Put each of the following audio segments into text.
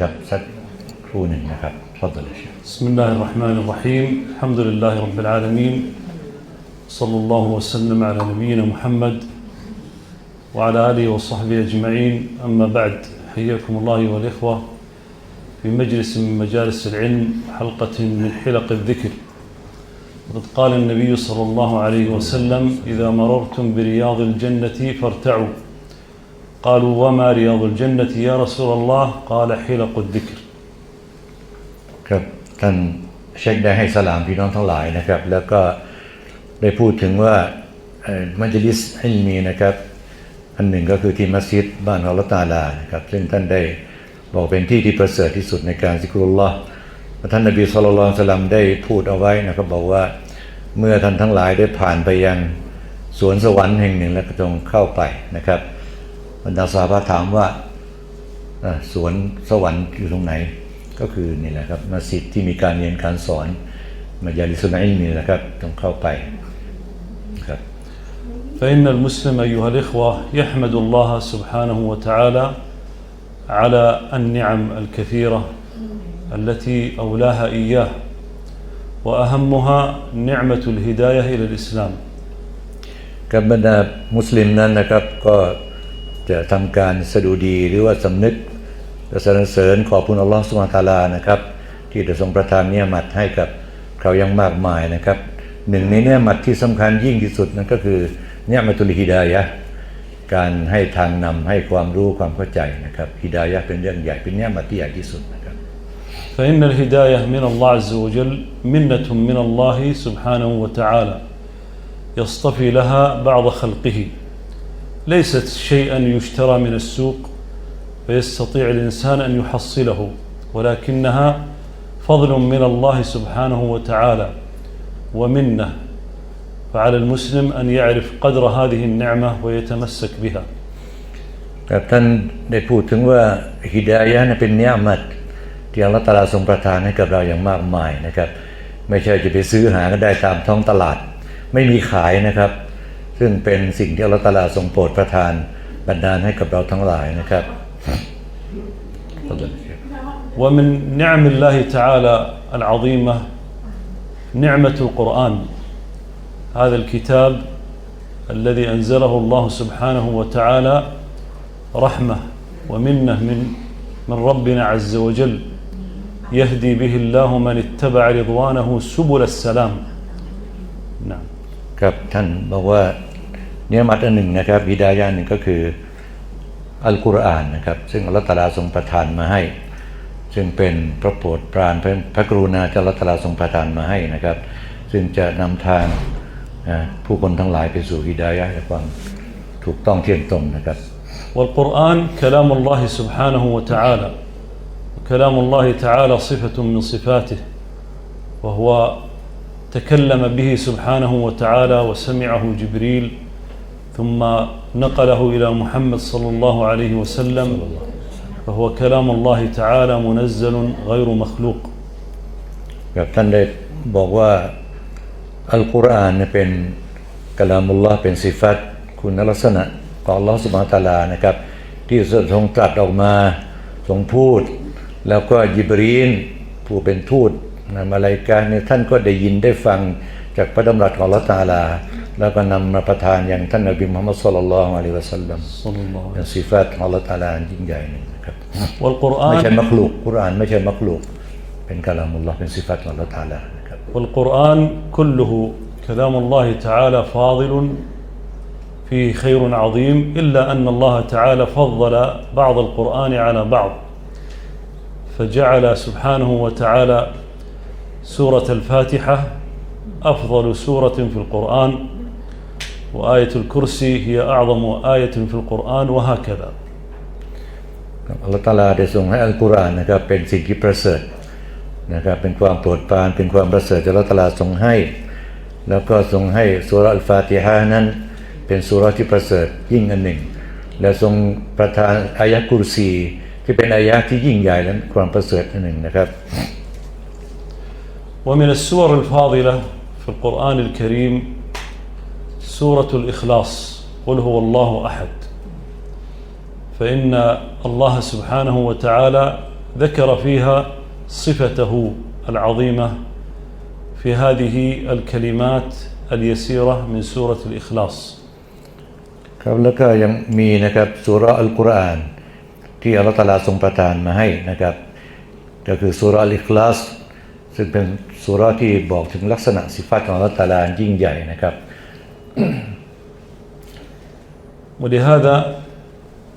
نعم، نعم، تفضل يا شيخ. بسم الله الرحمن الرحيم. الحمد لله رب العالمين. صلى الله وسلم على نبينا محمد وعلى آله وصحبه أجمعين. أما بعد حياكم الله والإخوة في مجلس من مجالس العلم حلقة من حلق الذكر. وقد قال النبي صلى الله عليه وسلم إذا مررتم برياض الجنة فارتعوا. قالوا وما رياض الجنة يا رسول الله قال حلق الذكر ครับท่านเช็คได้ให้สลามพี่น้องทั้งหลายนะครับ แล้วก็ได้พูดถึงว่าเอ่อมัจลิสให้มีนะครับ อันหนึ่งก็คือที่มัสยิดบ้านของอัลลอฮ์ตาลานะครับ ซึ่งท่านได้บอกเป็นที่ที่ประเสริฐที่สุดในการซิกรุลลอฮ์และท่านนบีสุลต่านสลัมได้พูดเอาไว้นะครับบอกว่าเมื่อท่านทั้งหลายได้ผ่านไปยังสวนสวรรค์แห่งหนึ่งแล้วก็จงเข้าไปนะครับ บรรดาสาบะถามว่า อ่าสวนสวรรค์อยู่ตรงไหน ก็คือนี่แหละครับมัสยิดที่มีการเรียนการสอนมายาลิสุนัยนี่แหละครับต้องเข้าไปครับ فإن المسلم أيها الإخوة يحمد الله سبحانه وتعالى على النعم الكثيرة التي أولاها إياه وأهمها نعمة الهداية إلى الإسلام กับบรรดามุสลิมนั้นนะครับก็ จะทำการสดุดีหรือว่าสำนึกและสรรเสริญขอบคุณอัลลอฮฺสุบฮานะฮูวะตะอาลานะครับ ที่ได้ทรงประทานเนียมัดให้กับเขาอยังมากมายนะครับ หนึ่งในเนียมัดที่สำคัญยิ่งที่สุดนั่นก็คือเนียมัตุลฮิดายะห์การให้ทางนำให้ความรู้ความเข้าใจนะครับฮิดายะห์เป็นเรื่องใหญ่เป็นเนียมัดที่ใหญ่ที่สุดนะครับ فإن الهداية من الله عز وجل منة من الله سبحانه وتعالى يصطفي لها بعض خلقه ليست شيئا يشترى من السوق فيستطيع الإنسان أن يحصله ولكنها فضل من الله سبحانه وتعالى ومنه فعلى المسلم أن يعرف قدر هذه النعمة ويتمسك بها ครับท่านได้พูดถึงว่าฮิดายะห์นั้นเป็นเนียมัตที่อัลลอฮฺตะอาลาทรงประทานให้กับเราอย่างมากมายนะครับ ไม่ใช่จะไปซื้อหาก็ได้ตามท้องตลาด ไม่มีขายนะครับ ซึ่งเป็นสิ่งที่อัลลอฮฺตะอาลาทรงโปรดประทานบันดาลให้กับเราทั้งหลายนะครับ ومن نعم الله تعالى العظيمة نعمة القرآن هذا الكتاب الذي أنزله الله سبحانه وتعالى رحمة ومنة من من ربنا عز وجل يهدي به الله من اتبع رضوانه سبل السلام نعم ครับท่านบอกว่าเนียมัตอันหนึ่งนะครับฮิดายะห์หนึ่งก็คืออัลกุรอานนะครับซึ่งอัลลอฮฺตะอาลาทรงประทานมาให้ ซึ่งเป็นพระโปรดปรานพระพระกรุณาที่อัลลอฮฺตะอาลาทรงประทานมาให้นะครับ ซึ่งจะนำทางอ่าผู้คนทั้งหลายไปสู่ฮิดายะห์และความถูกต้องเที่ยงตรงนะครับ والقرآن كلام الله سبحانه وتعالى كلام الله تعالى صفة من صفاته وهو تكلم به سبحانه وتعالى وسمعه جبريل ثم نقله إلى محمد صلى الله عليه وسلم فهو كلام الله تعالى منزل غير مخلوق ครับท่านได้บอกว่าอัลกุรอานเนี่ยเป็นกลามุลลอฮ์เป็นสิฟัตคุณลักษณะของอัลลอฮ์สุบฮานะฮูวะตะอาลานะครับ ที่ทรงตรัสออกมาทรงพูด แล้วก็ยิบรีนผู้เป็นทูต นำอะไรกันเนี่ยท่านก็ได้ยินได้ฟังจากพระดำรัสของอัลลอฮ์ตะอาลา แล้วก็นำมาประทานอย่างท่านนบีมุฮัมมัดศ็อลลัลลอฮุอะลัยฮิวะสัลลัม صلى الله เป็ عليه นสิฟัตของอัลลอฮ์ตะอาลายิ่งใหญ่หนึ่งนะครับ وسلم ไม่ والقرآن ใช่มักลุกกุรอานไม่ใช่มักลุกเป็นกลามุลลอฮ์เป็นสิฟัตของอัลลอฮ์ตะอาลานะครับ والقرآن كله كلام الله تعالى فاضل فيه خير عظيم إلا أن الله تعالى فضل بعض القرآن على بعض فجعل سبحانه وتعالى سورة الفاتحة أفضل سورة في القرآن وآية الكرسي هي أعظم آية في القرآن وهكذا ครับอัลลอฮฺตะอาลาได้ทรงให้อัลกุรอานนะครับเป็นสิ่งที่ประเสริฐนะครับเป็นความโปรดปรานเป็นความประเสริฐที่อัลลอฮฺตะอาลาทรงให้ แล้วก็ทรงให้สุราอัลฟาติฮะห์นั้น เป็นสุราที่ประเสริฐยิ่งอันหนึ่ง และทรงประทานอายะกุรซีที่เป็นอายะที่ยิ่งใหญ่และความประเสริฐอันหนึ่งนะครับ ومن السور الفاضلة في القرآن الكريم سورة الإخلاص قل هو الله أحد فإن الله سبحانه وتعالى ذكر فيها صفته العظيمة في هذه الكلمات اليسيرة من سورة الإخلاص ครับแล้วก็ยังมีนะครับสุราะห์อัลกุรอานที่อัลลอฮฺตะอาลาทรงประทานมาให้นะครับ ก็คือสุราะห์อัลอิคลาส ซึ่งเป็นสุราะห์ที่บอกถึงลักษณะสิฟัตของอัลลอฮฺตะอาลายิ่งใหญ่นะครับ ولهذا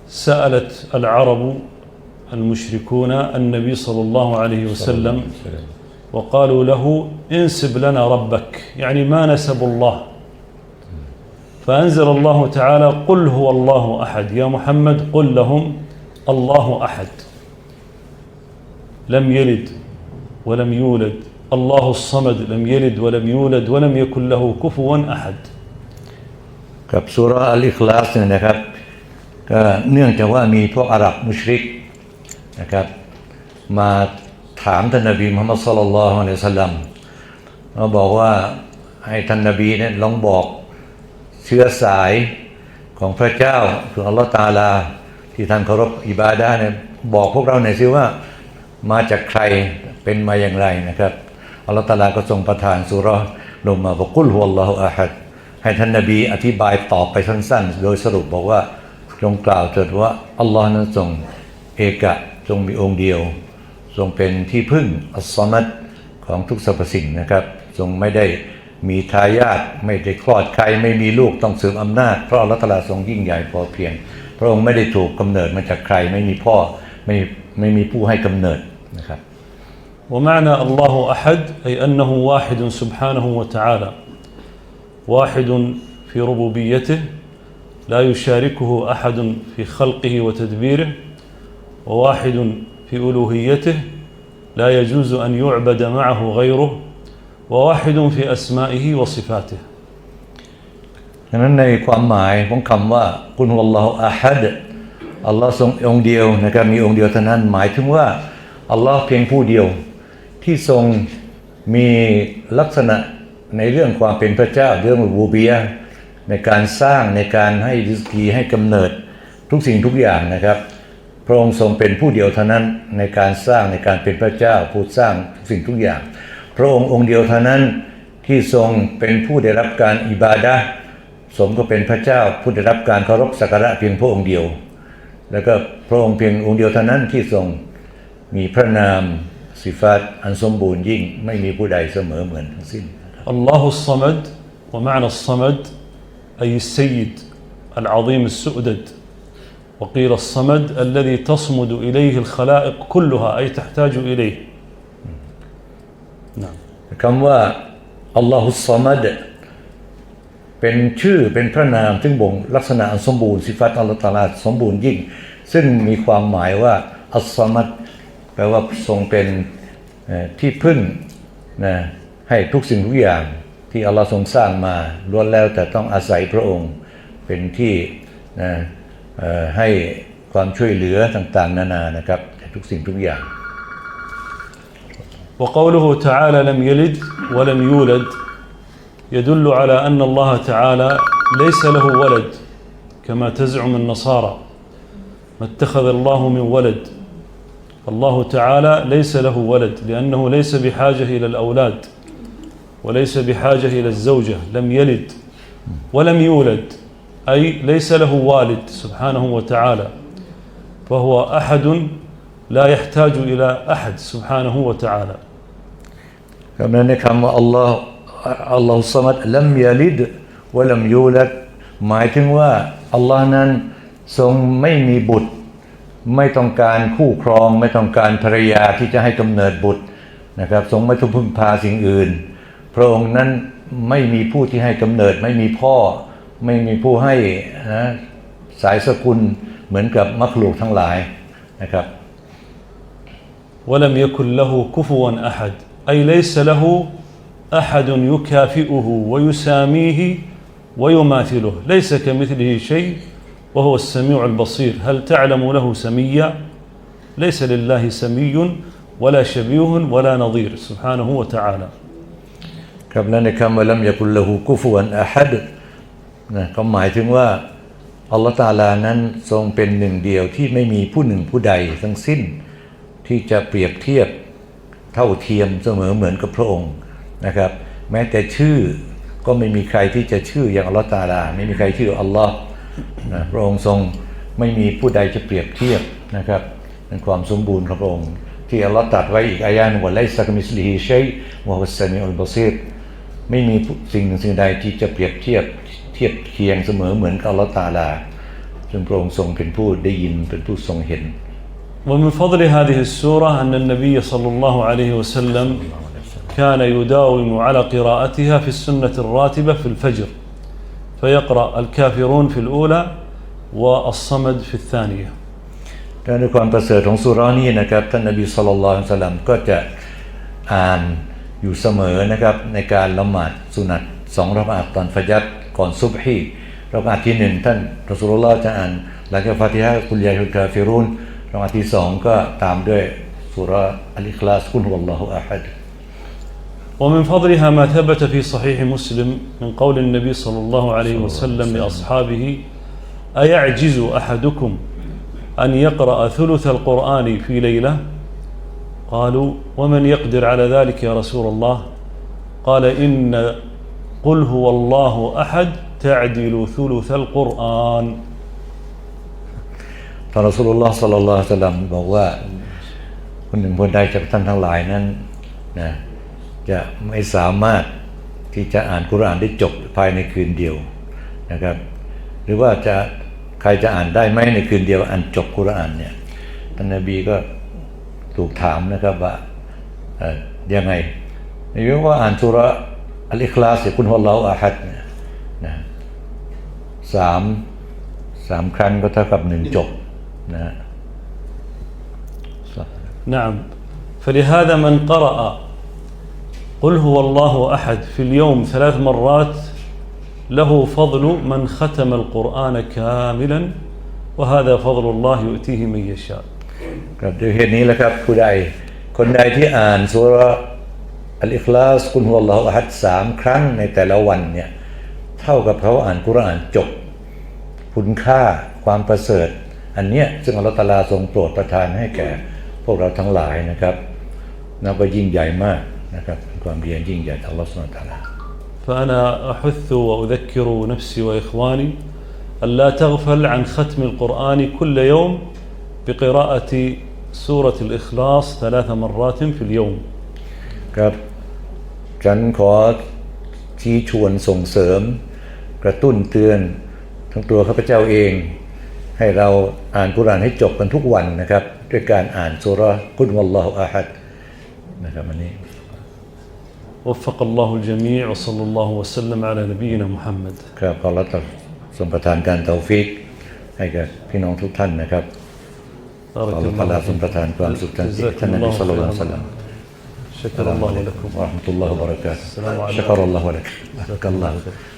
سألت العرب المشركون النبي صلى الله عليه وسلم وقالوا له انسب لنا ربك يعني ما نسبوا الله فأنزل الله تعالى قل هو الله أحد يا محمد قل لهم الله أحد لم يلد ولم يولد الله الصمد لم يلد ولم يولد ولم يكن له كفوا أحد กับสุราะห์อัลอิคลาสเนี่ยนะครับก็เนื่องจากว่ามีพวกอาหรับมุชริกนะครับ มาถามท่านนบีมุฮัมมัดสุลลัลลอฮุอะลัยฮิวะสัลลัมเราบอกว่าให้ท่านนบีเนี่ยลองบอกเชื้อสายของพระเจ้าคืออัลลอฮฺตะอาลา ที่ท่านเคารพอิบาดาห์เนี่ยบอกพวกเราหน่อยสิว่ามาจากใคร เป็นมาอย่างไรนะครับอัลลอฮฺตะอาลาก็ทรงประทานสุรลงมาบอกกุลฮุวัลลอฮุอะฮัดให้ท่านนบีอธิบายตอบไปสั้นๆ โดยสรุปบอกว่าจงกล่าวเถิดว่าอัลลอฮ์นั้นทรงเอกะทรงมีองค์เดียว ทรงเป็นที่พึ่งอัสมัดของทุกสรรพสิ่งนะครับ ทรงไม่ได้มีทายาทไม่ได้คลอดใครไม่มีลูกต้องสืบอำนาจ เพราะอัลลอฮ์ตาลาทรงยิ่งใหญ่พอเพียง พระองค์ไม่ได้ถูกกำเนิดมาจากใครไม่มีพ่อไม่ไม่มีผู้ให้กำเนิดนะครับ ومعنى الله أحد أي أنه واحد سبحانه وتعالى واحد في ربوبيته لا يشاركه أحد في خلقه وتدبيره وواحد في ألوهيته لا يجوز أن يعبد معه غيره وواحد في أسمائه وصفاته ดังนั้นในความหมายของคำว่ากุลฮุวัลลอฮุอะฮัดอัลลอฮ์ทรงองค์เดียวนะครับมีองค์เดียวเท่านั้น หมายถึงว่าอัลลอฮ์เพียงผู้เดียว ที่ทรงมีลักษณะในเรื่องความเป็นพระเจ้าเรื่องรูเบีย ในการสร้างในการให้ริสกีให้กำเนิดทุกสิ่งทุกอย่างนะครับ พระองค์ทรงเป็นผู้เดียวเท่านั้นในการสร้างในการเป็นพระเจ้าผู้สร้างทุกสิ่งทุกอย่าง พระองค์องค์เดียวเท่านั้นที่ทรงเป็นผู้ได้รับการอิบาดะสมก็เป็นพระเจ้าผู้ได้รับการเคารพสักการะเพียงพระองค์เดียว แล้วก็พระองค์เพียงองค์เดียวเท่านั้นที่ทรงมีพระนาม สิฟัตอันสมบูรณ์ยิ่ง ไม่มีผู้ใดเสมอเหมือนทั้งสิ้น الله الصمد ومعنى الصمد أي السيد العظيم السؤدد وقيل الصمد الذي تصمد إليه الخلائق كلها أي تحتاج إليه نعم คำว่าอัลลอฮุสซามัดเป็นชื่อเป็นพระนามซึ่งบ่งลักษณะอันสมบูรณ์สิฟัตอัลลอฮฺตะอาลาสมบูรณ์ยิ่ง ซึ่งมีความหมายว่าอัลซามัดแป ลว่าทรงเป็นเอ่อที่พึ่งนะให้ทุกสิ่งทุกอย่างที่อัลลอฮ์ทรงสร้างมาล้วนแล้วแต่ต้องอาศัยพระองค์เป็นที่นะเอ่อให้ความช่วยเหลือต่างๆ นานานะครับทุกสิ่งทุกอย่าง وقوله تعالى لم يلد ولم يولد يدل على أن الله تعالى ليس له ولد كما تزعم النصارى ما اتخذ الله من ولد الله تعالى ليس له ولد لأنه ليس بحاجة إلى الأولاد وليس بحاجة إلى الزوجة لم يلد ولم يولد أي ليس له والد سبحانه وتعالى فهو أحد لا يحتاج إلى أحد سبحانه وتعالى คำนั้นในคำว่าอัลลอฮ์อัลลอฮ์สมัดลัมยาลิดวะลัมยูลัดหมายถึงว่าอัลลอฮ์นั้นทรงไม่มีบุตร ไม่ต้องการคู่ครอง ไม่ต้องการภรรยาที่จะให้กำเนิดบุตรนะครับทรงไม่ต้องพึ่งพาสิ่งอื่น พระองค์นั้นไม่มีผู้ที่ให้กำเนิด ไม่มีพ่อ ไม่มีผู้ให้นะสายสกุลเหมือนกับมักลูกทั้งหลายนะครับ ولم يكن له كفوا احد اي ليس له احد يكافئه ويساميه ويماثله ليس كمثله شيء وهو السميع البصير هل تعلم له سميا ليس لله سمي ولا شبيه ولا نظير سبحانه وتعالى ครับนั่นในคำว่าลัมยากุลละหูกุฟวันอะฮัดนะก็หมายถึงว่าอัลลอฮฺตาลานั้นทรงเป็นหนึ่งเดียวที่ไม่มีผู้หนึ่งผู้ใดทั้งสิ้น ที่จะเปรียบเทียบเท่าเทียมเสมอเหมือนกับพระองค์นะครับ แม้แต่ชื่อก็ไม่มีใครที่จะชื่ออย่างอัลลอฮฺตะอาลา ไม่มีใครชื่ออัลลอฮ์ นะพระองค์ทรงไม่มีผู้ใดจะเปรียบเทียบนะครับเป็นความสมบูรณ์ของพระองค์ ที่อัลลอฮ์ตรัสไว้อีกอายะหนึงว่าไลซักมิสลิฮิชัยวะฮุสซามิอุลบาซีรไม่มีสิ่งหนึ่งสิ่งใดที่จะเปรียบเทียบเทียบเคียงเสมอเหมือนกับอัลลอฮ์ตะอาลาซึ่งพระองค์ทรงเป็นผู้ได้ยินเป็นผู้ทรงเห็น ومن فضل هذه السورة أن النبي صلى الله عليه وسلم كان يداوم على قراءتها في السنة الراتبة في الفجر فيقرأ الكافرون في الأولى والصمد في الثانية และในความประเสริฐของสุรานี้นะครับท่านนบีสุลต่านละสัลลัมก็จะอ่านอยู่เสมอนะครับในการละหมาดสุนัตสองรากาตตอนฟะญัดก่อนซุบฮีรากาตที่หนึ่งท่านรอสูลุลลอฮ์จะอ่านหลังจากฟาติฮะกุลยาฮุลกาฟิรุนรากาตที่สองก็ตามด้วยสุราอัลอิคลาสกุลฮุวัลลอฮุอะฮัด ومن فضلها ما ثبت في صحيح مسلم من قول النبي صلى الله عليه وسلم لأصحابه أيعجز أحدكم أن يقرأ ثلث القرآن في ليلة قالوا ومن يقدر على ذلك يا رسول الله قال إن قل هو الله أحد تعدل ثلث القرآن ท่านรอสูลุลลอฮ์สัลลัลลอฮุอะลัยฮิวะสัลลัมบอกว่าคนหนึ่งคนใดจากท่านทั้งหลายนั้นนะ จะไม่สามารถที่จะอ่านกุรอานได้จบภายในคืนเดียวนะครับ หรือว่าจะใครจะอ่านได้ไหมในคืนเดียวอ่านจบกุรอานเนี่ยท่านนบีก็ถูกถามนะครับว่าเอ่อยังไงนบีบอกว่าอ่านสุราะห์อัลอิคลาสคุณฮุลลอฮุอะฮัดเนี่ยนะสามสามครั้งก็เท่ากับหนึ่งจบนะฮะ نعم فلهذا من قرأ قل هو الله أحد في اليوم ثلاث مرات له فضل من ختم القرآن كاملا وهذا فضل الله يؤتيه من يشاء ครับด้วยเหตุนี้แหละครับผู้ใดคนใดที่อ่านสุราะห์อัลอิคลาสคุณฮุวัลลอฮุอะฮัดสามครั้งในแต่ละวันเนี่ยเท่ากับเขาอ่านกุรอานจบ คุณค่าความประเสริฐ อันเนี้ยซึ่งอัลลอฮฺตะอาลาทรงโปรดประทานให้แก่พวกเราทั้งหลายนะครับนับว่ายิ่งใหญ่มาก นะครับเป็นความดีอันยิ่งใหญ่จากอัลลอฮฺสุบฮานะฮูวะตะอาลา فأنا أحث وأذكر نفسي وإخواني ألا تغفل عن ختم القرآن كل يوم بقراءة سورة الإخلاص ثلاث مرات في اليوم ครับฉันขอชี้ชวนส่งเสริม กระตุ้นเตือน ทั้งตัวข้าพเจ้าเอง ให้เราอ่านกุรอานให้จบกันทุกวันนะครับ ด้วยการอ่านสุราะห์กุลวัลลอฮุอะฮัดนะครับอันนี้ وفق الله الجميع وصلى الله وسلم على نبينا محمد ครับขอรับทรงประทานการเตาฟิกให้กับพี่น้องทุกท่านนะครับขอ بارك รับพระ الله ทรงประทานความสุขทันทีท่านนบีสุลต่านสัลลัม شكر الله لكم ورحمة الله وبركاته السلام عليكم. شكر الله لك بارك الله